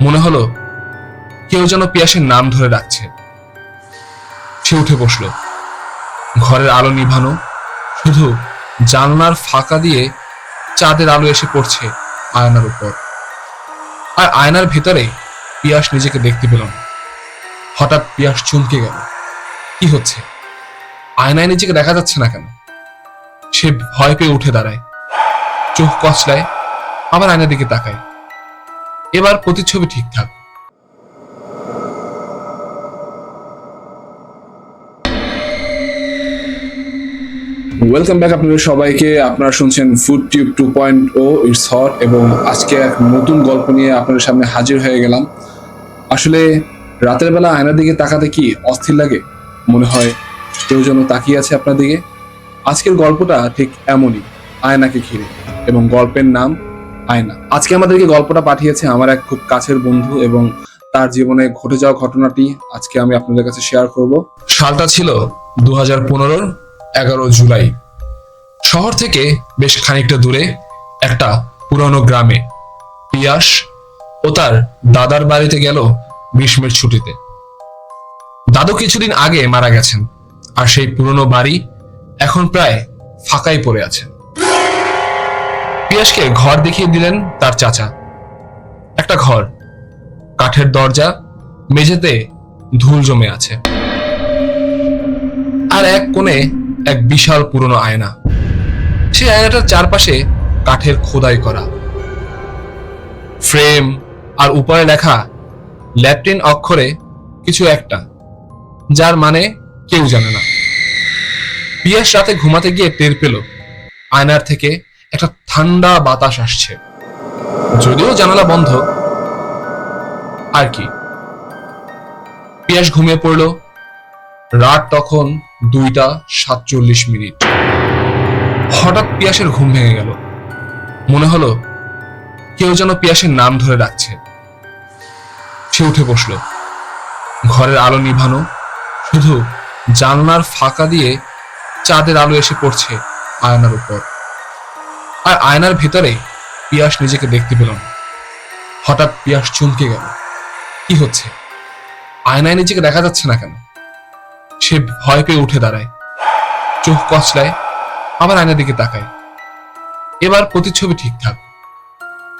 মনে হলো কেউ যেন পিয়াসের নাম ধরে ডাকছে। সে উঠে বসল। ঘরের আলো নিভানো, শুধু জানলার ফাঁকা দিয়ে চাঁদের আলো এসে পড়ছে আয়নার উপর। আর আয়নার ভেতরে পিয়াস নিজেকে দেখতে পেল না। হঠাৎ পিয়াস চমকে গেল। কি হচ্ছে? আয়নায় নিজেকে দেখা যাচ্ছে না কেন? সে ভয় পেয়ে উঠে দাঁড়ায়। চোখ কচলায়, আবার আয়নার দিকে তাকায়। এবার প্রতিচ্ছবি ঠিকঠাক ওয়েলকাম ব্যাক আপনাদের সবাইকে। আপনারা শুনছেন food tube two point O it's hot এবং আজকে এক নতুন গল্প নিয়ে আপনাদের সামনে হাজির হয়ে গেলাম। আসলে রাতের বেলা আয়নার দিকে তাকাতে কি অস্থির লাগে? মনে হয় কেউ যেন তাকিয়ে আছে আপনার দিকে। আজকের গল্পটা ঠিক এমনই, আয়নাকে ঘিরে, এবং গল্পের নাম আয়না। আজকে আমাদেরকে গল্পটা পাঠিয়েছে আমার এক খুব কাছের বন্ধু এবং তার জীবনে ঘটে যাওয়া ঘটনাটি আজকে আমি আপনাদের কাছে শেয়ার করব। সালটা ছিল দু হাজার পনেরোর এগারো জুলাই। শহর থেকে বেশ খানিকটা দূরে একটা পুরনো গ্রামে পিয়াস ও তার দাদার বাড়িতে গেল গ্রীষ্মের ছুটিতে। দাদু কিছুদিন আগে মারা গেছেন আর সেই পুরনো বাড়ি এখন প্রায় ফাঁকাই পড়ে আছে। পিয়াসকে ঘর দেখিয়ে দিলেন তার চাচা। একটা ঘর, কাঠের দরজা, মেঝেতে ধুল জমে আছে। আর এক কোণে এক বিশাল পুরনো আয়না। সেই আয়নাটার চারপাশে কাঠের খোদাই করা। ফ্রেম আর উপরে লেখা ল্যাটিন অক্ষরে কিছু একটা, যার মানে কেউ জানে না। পিয়াস রাতে ঘুমাতে গিয়ে টের পেল। আয়নার থেকে একটা ঠান্ডা বাতাস আসছে। যদিও জানালা বন্ধ, আর কি। পিয়াস ঘুমিয়ে পড়ল। রাত তখন দুইটা সাতচল্লিশ মিনিট। হঠাৎ পিয়াসের ঘুম ভেঙে গেল। মনে হলো কেউ যেন পিয়াসের নাম ধরে ডাকছে। সে উঠে বসল। ঘরের আলো নিভানো, শুধু জানলার ফাঁকা দিয়ে চাঁদের আলো এসে পড়ছে আয়নার উপর। আর আয়নার ভেতরে পিয়াস নিজেকে দেখতে পেল না। হঠাৎ পিয়াস চমকে গেল। কি হচ্ছে? আয়নায় নিজেকে দেখা যাচ্ছে না কেন? সে ভয় পেয়ে উঠে দাঁড়ায়। চোখ কচলায়, আবার আয়নার দিকে তাকায়। এবার প্রতিচ্ছবি ঠিকঠাক।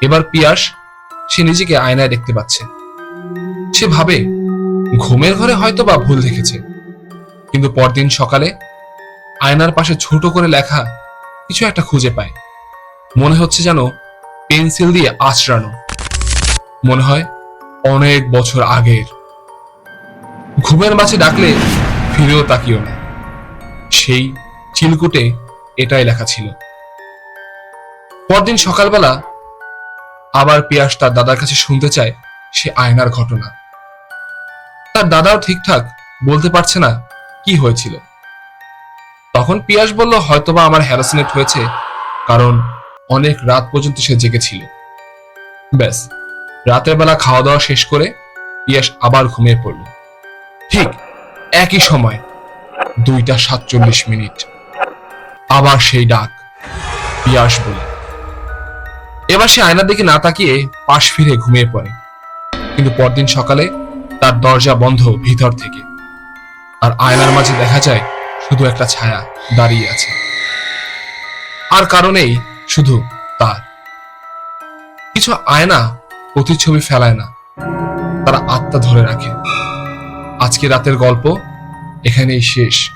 এবার পিয়াস, সে নিজেকে আয়নায় দেখতে পাচ্ছে। সে ভাবে, ঘুমের ঘরে হয়তো বা ভুল দেখেছে। কিন্তু পরদিন সকালে আয়নার পাশে ছোট করে লেখা কিছু একটা খুঁজে পায়। মনে হচ্ছে যেন পেন্সিল দিয়ে আঁচড়ানো। মনে হয় অনেক বছর আগের। ঘুমের মাঝে ডাকলে ফিরেও তাকিও না। সেই চিলকুটে এটাই লেখা ছিল। পরদিন সকালবেলা আবার পিয়াস তার দাদার কাছে শুনতে চায় সে আয়নার ঘটনা। তার দাদাও ঠিকঠাক বলতে পারছে না কি হয়েছিল। তখন পিয়াস বলল, হয়তোবা আমার হ্যারাসমেন্ট হয়েছে কারণ অনেক রাত পর্যন্ত সে জেগেছিল ব্যাস, রাতের বেলা খাওয়া দাওয়া শেষ করে পিয়াস আবার ঘুমিয়ে পড়ল। ঠিক একই সময় দুইটা সাতচল্লিশ মিনিট। আবার সেই ডাক, পিয়াস বলে। এবার সে আয়নার দিকে না তাকিয়ে পাশ ফিরে ঘুমিয়ে পড়ে। কিন্তু পরদিন সকালে তার দরজা বন্ধ ভিতর থেকে। আর আয়নার মাঝে দেখা যায় শুধু একটা ছায়া দাঁড়িয়ে আছে। আর কারণেই শুধু তার। কিছু আয়না প্রতিচ্ছবি ফেলায় না। তারা আত্মা ধরে রাখে। আজকে রাতের গল্প এখানেই শেষ।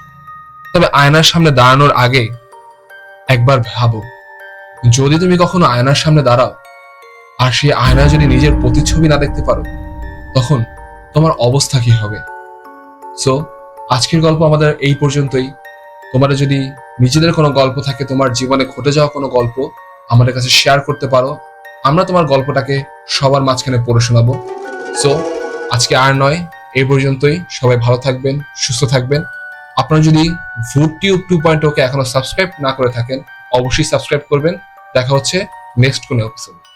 তবে আয়নার সামনে দাঁড়ানোর আগে একবার ভাবো, যদি তুমি কখনো আয়নার সামনে দাঁড়াও, আর সেই আয়না যদি নিজের প্রতিচ্ছবি না দেখতে পারো, তখন তোমার অবস্থা কি হবে? সো আজকের গল্প আমাদের এই পর্যন্তই। তোমাদের যদি নিজেদের কোনো গল্প থাকে, তোমার জীবনে ঘটে যাওয়া কোনো গল্প আমাদের কাছে শেয়ার করতে পারো। আমরা তোমার গল্পটাকে সবার মাঝখানে পড়ে শোনাবো। সো আজকে আর নয়, এ পর্যন্তই। সবাই ভালো থাকবেন, সুস্থ থাকবেন। আপনারা যদি ভুটিউব টিউব টু পয়েন্ট ওকে এখনও সাবস্ক্রাইব না করে থাকেন, অবশ্যই সাবস্ক্রাইব করবেন। দেখা হচ্ছে নেক্সট কোনো এপিসোড